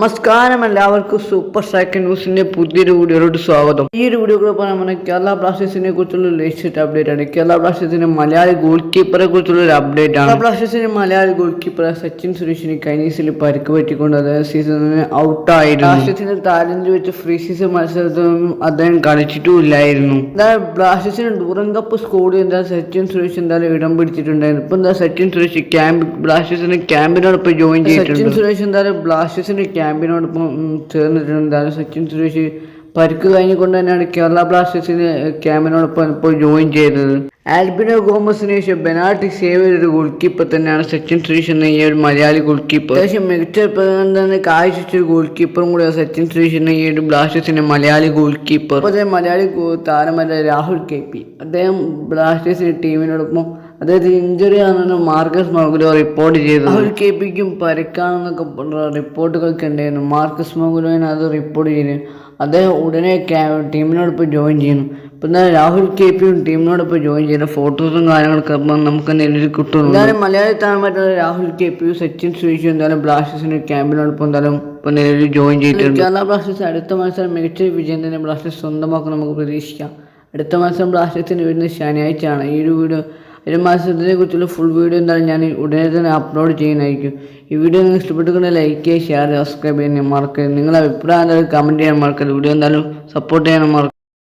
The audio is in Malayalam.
നമസ്കാരം എല്ലാവർക്കും സൂപ്പർ സ്ട്രൈക്ക് ന്യൂസിന്റെ പുതിയൊരു വീഡിയോയിലോട്ട് സ്വാഗതം. ഈ ഒരു വീഡിയോ കൂടെ പറയാൻ നമ്മുടെ കേരള ബ്ലാസ്റ്റേഴ്സിനെ കുറിച്ചുള്ള ലേറ്റസ്റ്റ് അപ്ഡേറ്റ് ആണ്. കേരള ബ്ലാസ്റ്റേഴ്സിന്റെ മലയാളി ഗോൾ കീപ്പറെ കുറിച്ചുള്ള ഒരു അപ്ഡേറ്റ് ആണ്. കേരള ബ്ലാസ്റ്റേഴ്സിന്റെ മലയാളി ഗോൾ കീപ്പർ സച്ചിൻ സുരേഷിന് കൈനീസിൽ പരിക്ക് പറ്റിക്കൊണ്ട് അദ്ദേഹം സീസണിന് ഔട്ടായിരുന്നു ബ്ലാസ്റ്റേഴ്സിന്റെ താരത്തിൽ വെച്ച് ഫ്രീ സീസൺ മത്സരത്തിലൊന്നും അദ്ദേഹം കളിച്ചിട്ടുമില്ലായിരുന്നു. എന്തായാലും ബ്ലാസ്റ്റേഴ്സിന് ഡൂറൻ കപ്പ് സ്കോഡ് എന്താ? സച്ചിൻ സുരേഷ് എന്തായാലും ഇടം പിടിച്ചിട്ടുണ്ടായിരുന്നു. ഇപ്പൊ എന്താ സച്ചിൻ സുരേഷ് ക്യാമ്പ് ബ്ലാസ്റ്റേഴ്സിന്റെ ക്യാമ്പിനോടൊപ്പം ജോയിൻ ചെയ്തിട്ടുണ്ട്. സച്ചിൻ സുരേഷ് എന്തായാലും ബ്ലാസ്റ്റേഴ്സിന്റെ ക്യാമ്പിനോടൊപ്പം ചേർന്നിട്ടുണ്ട്. അത് സച്ചിൻ സുരേഷ് പരിക്ക് കഴിഞ്ഞുകൊണ്ട് തന്നെയാണ് കേരള ബ്ലാസ്റ്റേഴ്സിന് ക്യാമ്പിനോടൊപ്പം ഇപ്പോൾ ജോയിൻ ചെയ്തത്. ആൽബിനോ ഗോമസിന് ശേഷം ബെനാൾട്ടി സേവ് ചെയ്തൊരു ഗോൾ കീപ്പർ തന്നെയാണ് സച്ചിൻ സുരേഷ് എന്ന ഈ ഒരു മലയാളി ഗോൾ കീപ്പർ അത്യാവശ്യം മികച്ച പ്രകടനം തന്നെ കാഴ്ചവെച്ചൊരു ഗോൾ കീപ്പറും കൂടിയാണ് സച്ചിൻ സുരേഷ് എന്ന ഈ ഒരു ബ്ലാസ്റ്റേഴ്സിന്റെ മലയാളി ഗോൾ കീപ്പർ അതേ മലയാളി താരമല്ല രാഹുൽ കെ പി. അദ്ദേഹം ബ്ലാസ്റ്റേഴ്സിന്റെ ടീമിനോടൊപ്പം അദ്ദേഹത്തിന് ഇഞ്ചുറി ആണെന്ന് മാർക്കസ് മൗഗുലോ റിപ്പോർട്ട് ചെയ്തു അവർ കെ പിക്കും പരിക്കാണെന്നൊക്കെ റിപ്പോർട്ടുകളൊക്കെ ഉണ്ടായിരുന്നു. മാർക്കസ് മൗഗുലോന് അത് റിപ്പോർട്ട് ചെയ്തു. അദ്ദേഹം ഉടനെ ടീമിനോടൊപ്പം ജോയിൻ ചെയ്യുന്നു. ഇപ്പം എന്താ രാഹുൽ കെ പിയും ടീമിനോടൊപ്പം ജോയിൻ ചെയ്യുന്ന ഫോട്ടോസും കാര്യങ്ങളൊക്കെ അപ്പം നമുക്ക് നിലയിൽ കിട്ടുന്നു എന്തായാലും മലയാളി താരമായിട്ടുള്ള രാഹുൽ കെ പിയും സച്ചിൻ സുരേഷും എന്തായാലും ബ്ലാസ്റ്റേഴ്സിന്റെ ക്യാമ്പിനോടൊപ്പം എന്തായാലും ഇപ്പം നിലവിൽ ജോയിൻ ചെയ്തിട്ടുണ്ട്. കേരള ബ്ലാസ്റ്റേഴ്സ് അടുത്ത മത്സരം മികച്ച വിജയം തന്നെ ബ്ലാസ്റ്റേഴ്സ് സ്വന്തമാക്കും നമുക്ക് പ്രതീക്ഷിക്കാം. അടുത്ത മത്സരം ബ്ലാസ്റ്റേഴ്സിന് വരുന്ന ശനിയാഴ്ചയാണ്. ഈ ഒരു വീഡിയോ ഒരു കുറിച്ചുള്ള ഫുൾ വീഡിയോ എന്തായാലും ഞാൻ ഉടനെ തന്നെ അപ്ലോഡ് ചെയ്യുന്നതായിരിക്കും. ഈ വീഡിയോ നിങ്ങൾ ഇഷ്ടപ്പെട്ടുകൊണ്ട് ലൈക്ക് ചെയ്യുക ഷെയർ സബ്സ്ക്രൈബ് ചെയ്യാൻ മറക്കരുത്. നിങ്ങളുടെ അഭിപ്രായം എന്തായാലും കമന്റ് ചെയ്യാൻ മറക്കരുത്. വീഡിയോ എന്തായാലും സപ്പോർട്ട് ചെയ്യാൻ മറക്കരുത്.